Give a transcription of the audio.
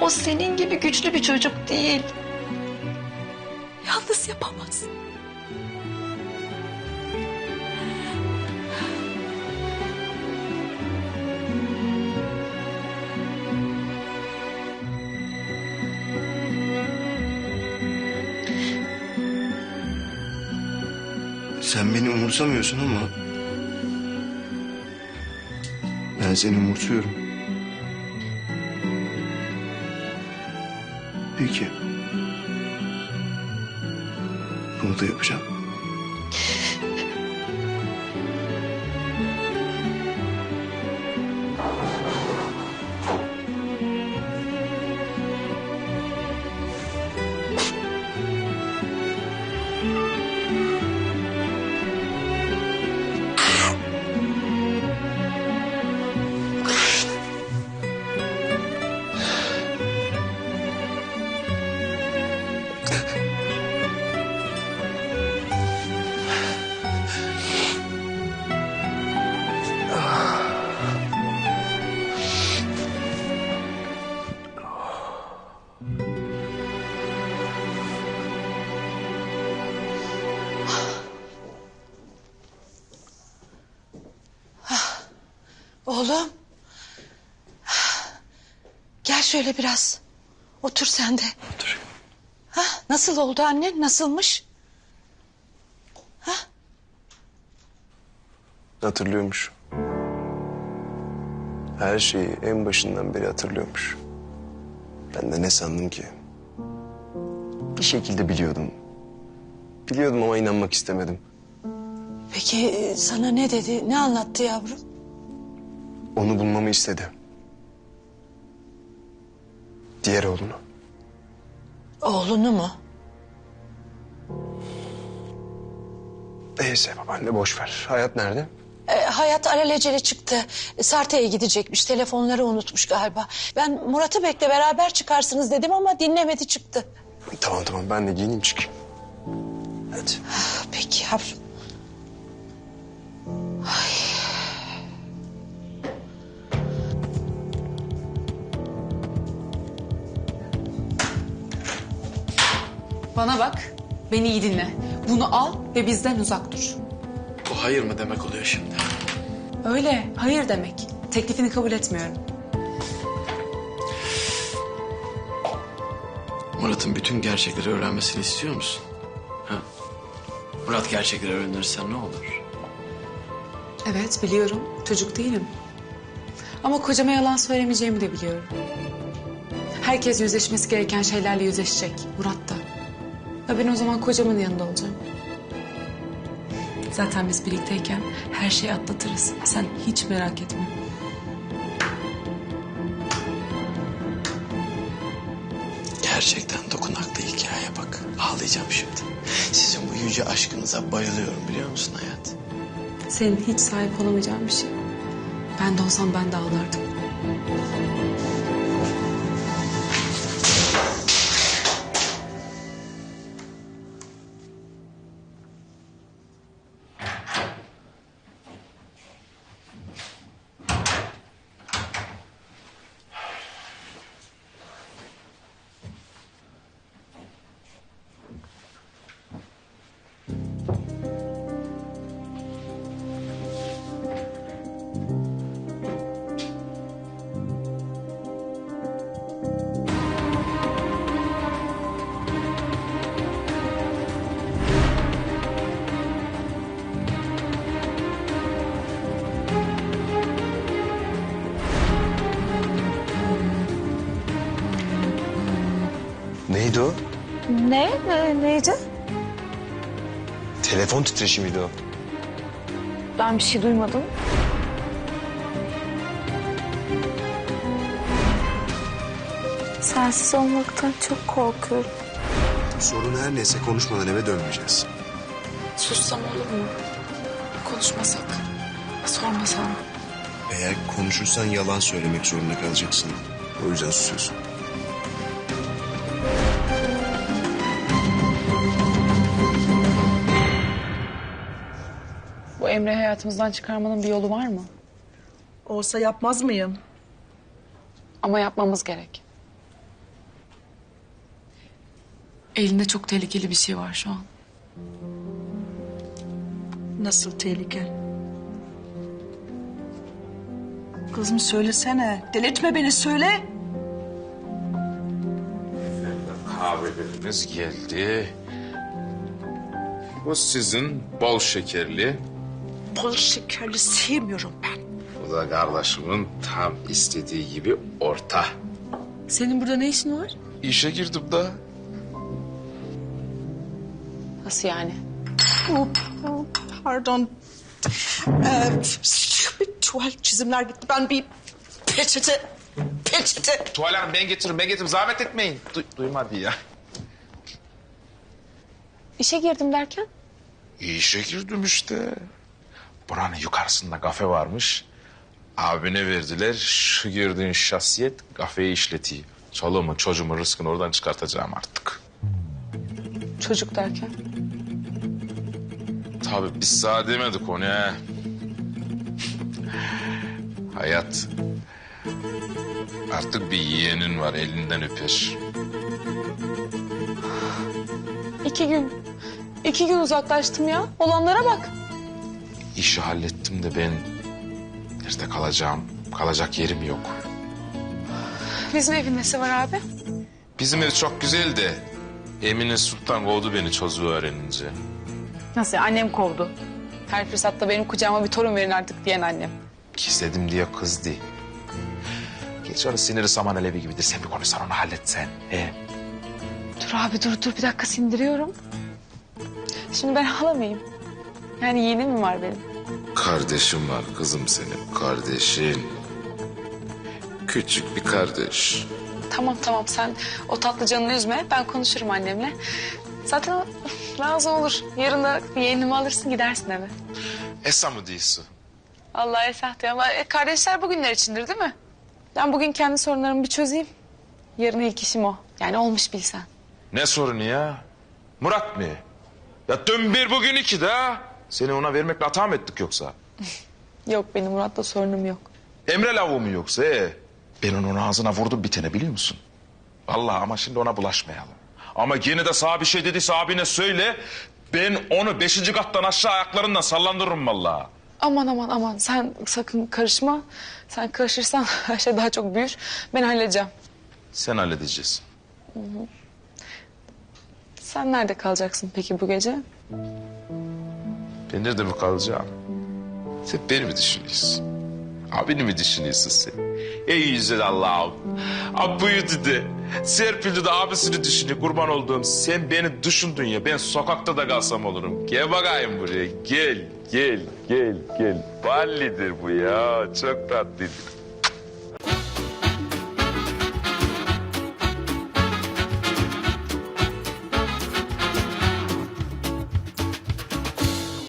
O senin gibi güçlü bir çocuk değil. Yalnız yapamaz. Sen beni umursamıyorsun ama... Ben seni umursuyorum. Peki. Bunu da yapacağım. Oğlum. Gel şöyle biraz. Otur sen de. Otur. Ha, nasıl oldu annen? Nasılmış? Hatırlıyormuş. Her şeyi en başından beri hatırlıyormuş. Ben de ne sandım ki? Bir şekilde biliyordum. Biliyordum ama inanmak istemedim. Peki e, sana ne dedi? Ne anlattı yavrum? Onu bulmamı istedi. Diğer oğlunu. Oğlunu mu? Neyse babaanne boş ver. Hayat nerede? E, hayat alelacele çıktı. Sarte'ye gidecekmiş. Telefonları unutmuş galiba. Ben Murat'ı bekle beraber çıkarsınız dedim ama dinlemedi çıktı. Tamam tamam ben de giyineyim çıkayım. Hadi. Peki yavrum. Bana bak, beni iyi dinle. Bunu al ve bizden uzak dur. Bu hayır mı demek oluyor şimdi? Öyle, hayır demek. Teklifini kabul etmiyorum. Murat'ın bütün gerçekleri öğrenmesini istiyor musun? Ha? Murat gerçekleri öğrenirsen ne olur? Evet, biliyorum. Çocuk değilim. Ama kocama yalan söylemeyeceğimi de biliyorum. Herkes yüzleşmesi gereken şeylerle yüzleşecek. Murat da. Ve ben o zaman kocamın yanında olacağım. Zaten biz birlikteyken her şeyi atlatırız. Sen hiç merak etme. Gerçekten dokunaklı hikaye bak. Ağlayacağım şimdi. Sizin bu yüce aşkınıza bayılıyorum biliyor musun hayat? Senin hiç sahip olamayacağın bir şey. Ben de olsam ben de ağlardım. Neydi o? Ne? ne neydi? Telefon titreşimiydi o. Ben bir şey duymadım. Sensiz olmaktan çok korkuyorum. Sorun her neyse konuşmadan eve dönmeyeceğiz. Sussam olur mu? Konuşmasak. Sormasam. Eğer konuşursan yalan söylemek zorunda kalacaksın. O yüzden susuyorsun. Bu Emre'yi hayatımızdan çıkarmanın bir yolu var mı? Olsa yapmaz mıyım? Ama yapmamız gerek. Elinde çok tehlikeli bir şey var şu an. Nasıl tehlike? Kızım söylesene. Delirtme beni söyle. Kahvelerimiz geldi. Bu sizin bol şekerli. Bol şekerli sevmiyorum ben. Bu da kardeşimin tam istediği gibi orta. Senin burada ne işin var? İşe girdim da. Nasıl yani? Oh, pardon. Ee, bir tuval çizimler gitti. Ben bir peçete, peçete. Tuval Hanım ben getiririm ben getiririm zahmet etmeyin. Du duymadı ya. İşe girdim derken? İşe girdim işte. Buranın yukarısında kafe varmış. Abine verdiler. Şu gördüğün şahsiyet kafeyi işletiyor. Çoluğumun çocuğumun rızkını oradan çıkartacağım artık. Çocuk derken? Tabii biz sana demedik onu ha. Hayat. Artık bir yeğenin var elinden öper. İki gün. İki gün uzaklaştım ya. Olanlara bak. İşi hallettim de ben nerede kalacağım? Kalacak yerim yok. Bizim evin nesi var abi? Bizim ev çok güzel de Emine Sultan kovdu beni çocuğu öğrenince. Nasıl ya? Annem kovdu. Her fırsatta benim kucağıma bir torun verin artık diyen annem. İstedim diye kızdı. Geç öyle siniri saman alevi gibidir. Sen bir konuşsan onu halletsen. He. Dur abi dur dur bir dakika sindiriyorum. Şimdi ben hala mıyım? Yani yeğenim mi var benim? Kardeşim var kızım senin. Kardeşin. Küçük bir kardeş. Tamam tamam sen o tatlı canını üzme. Ben konuşurum annemle. Zaten o razı olur. Yarın da yeğenimi alırsın gidersin eve. Esa mı diyorsun? Allah esah diyor ama e, kardeşler bugünler içindir değil mi? Ben bugün kendi sorunlarımı bir çözeyim. Yarın ilk işim o. Yani olmuş bilsen. Ne sorunu ya? Murat mı? Ya dün bir bugün iki de ha? Seni ona vermekle hata mı ettik yoksa? Yok benim Murat'la sorunum yok. Emre lavuğu mu yoksa? He? Ben onun ağzına vurdum bitene biliyor musun? Vallahi ama şimdi ona bulaşmayalım. Ama yine de sağ bir şey dediyse abine söyle. Ben onu beşinci kattan aşağı ayaklarından sallandırırım vallahi. Aman aman aman sen sakın karışma. Sen karışırsan her şey daha çok büyür. Ben halledeceğim. Sen halledeceğiz. Sen nerede kalacaksın peki bu gece? Ben nerede mi kalacağım? Sen beni mi düşünüyorsun? Abini mi düşünüyorsun sen? Ey güzel Allah'ım. Abuyu dedi. Serpil de abisini düşünüyor. Kurban olduğum sen beni düşündün ya. Ben sokakta da kalsam olurum. Gel bakayım buraya. Gel, gel, gel, gel. Ballidir bu ya. Çok tatlıdır.